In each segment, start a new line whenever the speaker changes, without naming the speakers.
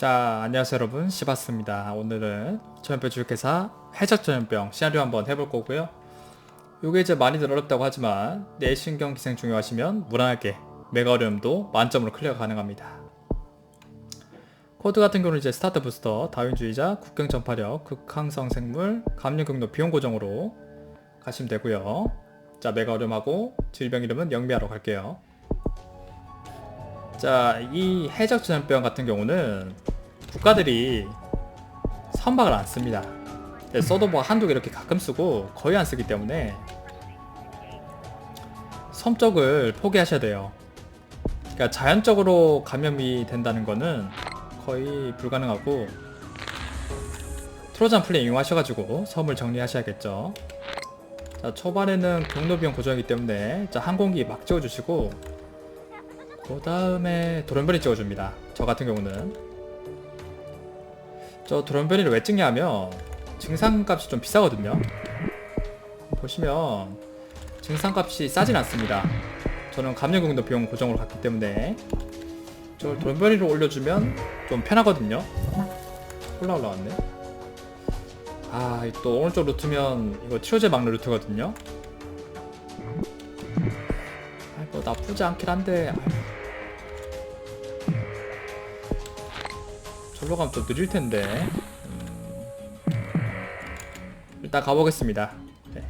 자 안녕하세요 여러분. 시바스입니다. 오늘은 전염병 주식회사 해적 전염병 시나리오 한번 해볼 거고요. 요게 이제 많이들 어렵다고 하지만 내신경 기생 중요하시면 무난하게 메가 어려움도 만점으로 클리어 가능합니다. 코드 같은 경우는 이제 스타트 부스터, 다윈주의자, 국경 전파력, 극항성 생물, 감염 경로 비용 고정으로 가시면 되고요. 자 메가 어려움하고 질병 이름은 영미하러 갈게요. 자, 이 해적 전염병 같은 경우는 국가들이 선박을 안 씁니다. 네, 써도 뭐 한두 개 이렇게 가끔 쓰고 거의 안 쓰기 때문에 섬 쪽을 포기하셔야 돼요. 그러니까 자연적으로 감염이 된다는 거는 거의 불가능하고 트로잔 플레이 이용하셔가지고 섬을 정리하셔야겠죠. 자, 초반에는 경로 비용 고정이기 때문에 자, 항공기 막 찍어주시고 그 다음에 도련변이 찍어줍니다. 저 같은 경우는 저 도련변이를 왜 찍냐면 증상값이 좀 비싸거든요. 보시면 증상값이 싸진 않습니다. 저는 감염경도 비용 고정으로 갔기 때문에 저 도련변이를 올려주면 좀 편하거든요. 올라 올라왔네. 아, 이또 오른쪽 루트면 이거 치료제 막는 루트거든요. 아, 뭐 나쁘지 않긴 한데 아휴. 절로 가면 좀 느릴 텐데. 음. 일단 가보겠습니다. 네.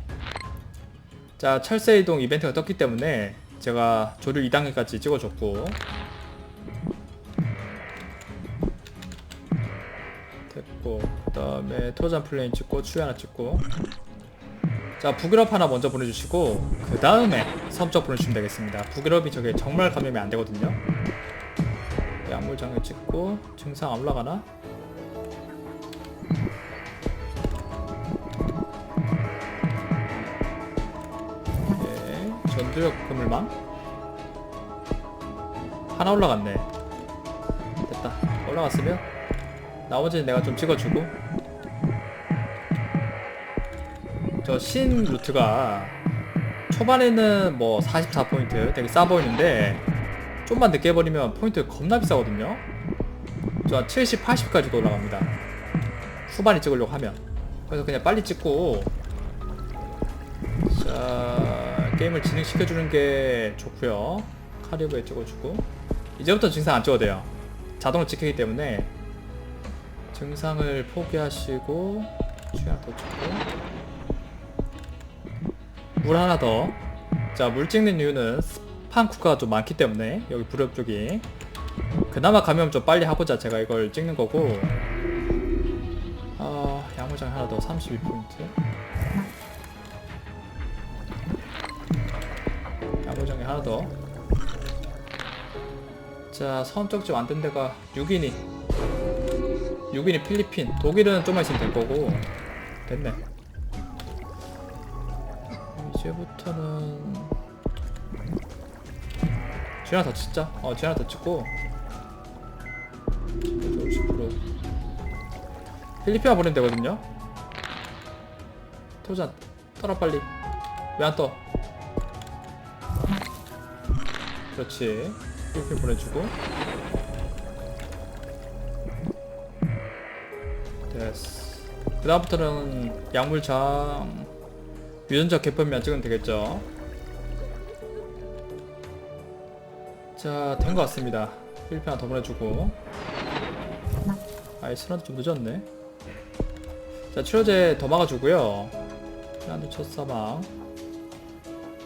자, 철새 이동 이벤트가 떴기 때문에 제가 조류 2단계까지 찍어줬고. 됐고, 그 다음에 토잔 플레인 찍고, 추위 하나 찍고. 자, 북유럽 하나 먼저 보내주시고, 그 다음에 섬쪽 보내주시면 되겠습니다. 북유럽이 저게 정말 감염이 안 되거든요. 약물장애 찍고 증상 안 올라가나? 예, 전두엽 그물망? 하나 올라갔네. 됐다. 올라갔으면 나머지는 내가 좀 찍어주고. 저 신 루트가 초반에는 뭐 44포인트 되게 싸 보이는데 좀만 늦게 해버리면 포인트 겁나 비싸거든요. 저 70, 80까지도 올라갑니다. 후반에 찍으려고 하면. 그래서 그냥 빨리 찍고 자 게임을 진행시켜주는 게 좋고요. 카리브에 찍어주고. 이제부터 증상 안 찍어도 돼요. 자동으로 찍히기 때문에 증상을 포기하시고 취향 더 찍고. 물 하나 더자 물 찍는 이유는 판 국가가 좀 많기 때문에 여기 불협 쪽이 그나마 감염 좀 빨리 하고자 제가 이걸 찍는 거고. 아 양호장 하나 더 32포인트. 양호장이 하나 더자 섬쪽 집 안된 데가 6인이 6인이 필리핀. 독일은 좀만 있으면 될 거고. 됐네. 이제부터는 쥐 하나 더 찍자. 어, 쥐 하나 더 찍고. 50%. 필리핀만 보내면 되거든요. 토잔, 떠라 빨리. 왜 안 떠? 그렇지. 필리핀 보내주고. 됐어. 그 다음부터는 약물장 유전자 개편만 찍으면 되겠죠. 자, 된 것 같습니다. 필리핀 하나 더 보내주고. 아이스란드 좀 늦었네. 자, 치료제 더 막아주고요. 피란드 첫 사망.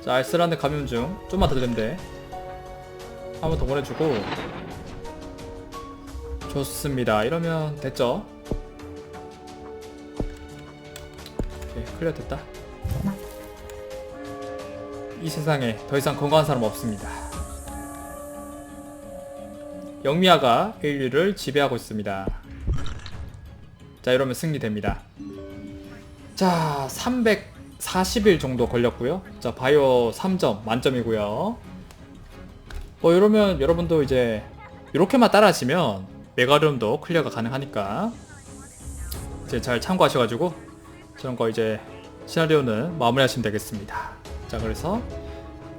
자, 아이스란드 감염 중. 좀만 더 돼. 한번 더 보내주고. 좋습니다. 이러면 됐죠? 오케이, 클리어 됐다. 이 세상에 더 이상 건강한 사람 없습니다. 영미아가 인류를 지배하고 있습니다. 자 이러면 승리됩니다. 자 340일 정도 걸렸고요. 자 바이오 3점 만점이고요. 뭐 이러면 여러분도 이제 이렇게만 따라하시면 메가리움도 클리어가 가능하니까 이제 잘 참고하셔가지고 저런 거 이제 시나리오는 마무리하시면 되겠습니다. 자 그래서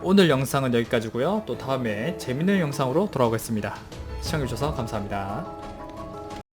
오늘 영상은 여기까지고요. 또 다음에 재밌는 영상으로 돌아오겠습니다. 시청해주셔서 감사합니다.